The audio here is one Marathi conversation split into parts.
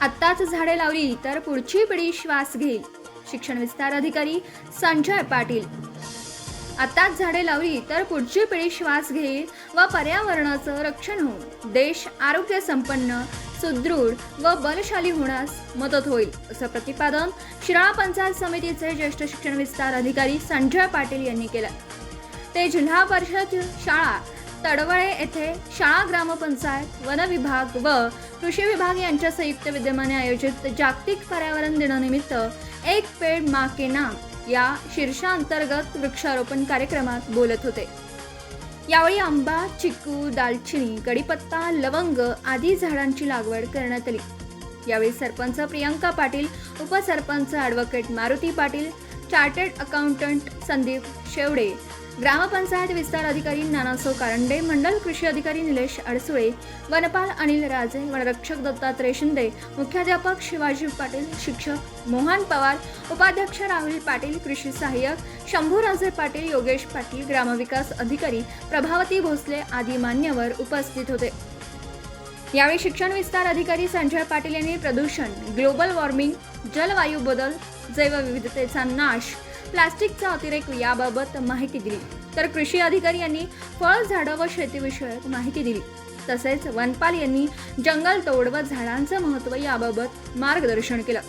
आत्ताच झाडे लावली तर पुढची पिढी श्वास घेईल. शिक्षण विस्तार अधिकारी संजय पाटील. आत्ताच झाडे लावली तर पुढची पिढी श्वास घेईल व पर्यावरणाचं रक्षण होऊन देश आरोग्य संपन्न सुदृढ व बलशाली होण्यास मदत होईल असं प्रतिपादन शिराळा पंचायत समितीचे ज्येष्ठ शिक्षण विस्तार अधिकारी संजय पाटील यांनी केलं. ते जिल्हा परिषद शाळा तडवळे येथे शाळा ग्रामपंचायत वन विभाग व कृषी विभाग यांच्या संयुक्त विद्यमाने आयोजित जागतिक पर्यावरण दिनानिमित्त एक पेड मा के नाम या शीर्षांतर्गत वृक्षारोपण कार्यक्रमात बोलत होते. यावेळी आंबा चिकू दालचिनी कडीपत्ता लवंग आदी झाडांची लागवड करण्यात आली. यावेळी सरपंच प्रियंका पाटील उपसरपंच advocate Maruti Patil chartered accountant Sandeep Shewde ग्रामपंचायत विस्तार अधिकारी नानासो कारंडे मंडल कृषी अधिकारी निलेश अडसुळे वनपाल अनिल राजे वनरक्षक दत्तात्रय शिंदे मुख्याध्यापक शिवाजी पाटील शिक्षक मोहन पवार उपाध्यक्ष राहुल पाटील कृषी सहाय्यक शंभूराजे पाटील योगेश पाटील ग्रामविकास अधिकारी प्रभावती भोसले आदी मान्यवर उपस्थित होते. यावेळी शिक्षण विस्तार अधिकारी संजय पाटील यांनी प्रदूषण ग्लोबल वॉर्मिंग जलवायू बदल जैवविविधतेचा नाश प्लास्टिकचा अतिरेक याबाबत माहिती दिली. तर कृषी अधिकारी यांनी फळ झाडं व शेतीविषयक माहिती दिली. तसेच वनपाल यांनी जंगल तोड व झाडांचं महत्त्व याबाबत मार्गदर्शन केलं.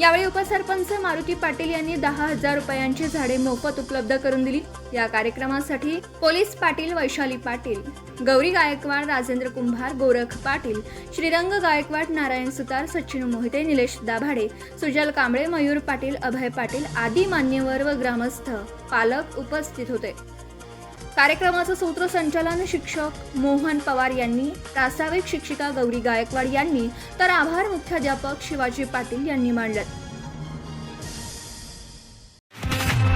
यावेळी उपसरपंच मारुती पाटील यांनी दहा हजार रुपयांची झाडे मोफत उपलब्ध करून दिली. या कार्यक्रमासाठी पोलीस पाटील वैशाली पाटील गौरी गायकवाड राजेंद्र कुंभार गोरख पाटील श्रीरंग गायकवाड नारायण सुतार सचिन मोहिते निलेश दाभाडे सुजल कांबळे मयूर पाटील अभय पाटील आदी मान्यवर व ग्रामस्थ पालक उपस्थित होते. कार्यक्रमाचं सूत्रसंचालन शिक्षक मोहन पवार यांनी प्रास्ताविक शिक्षिका गौरी गायकवाड यांनी तर आभार मुख्याध्यापक शिवाजी पाटील यांनी मांडले.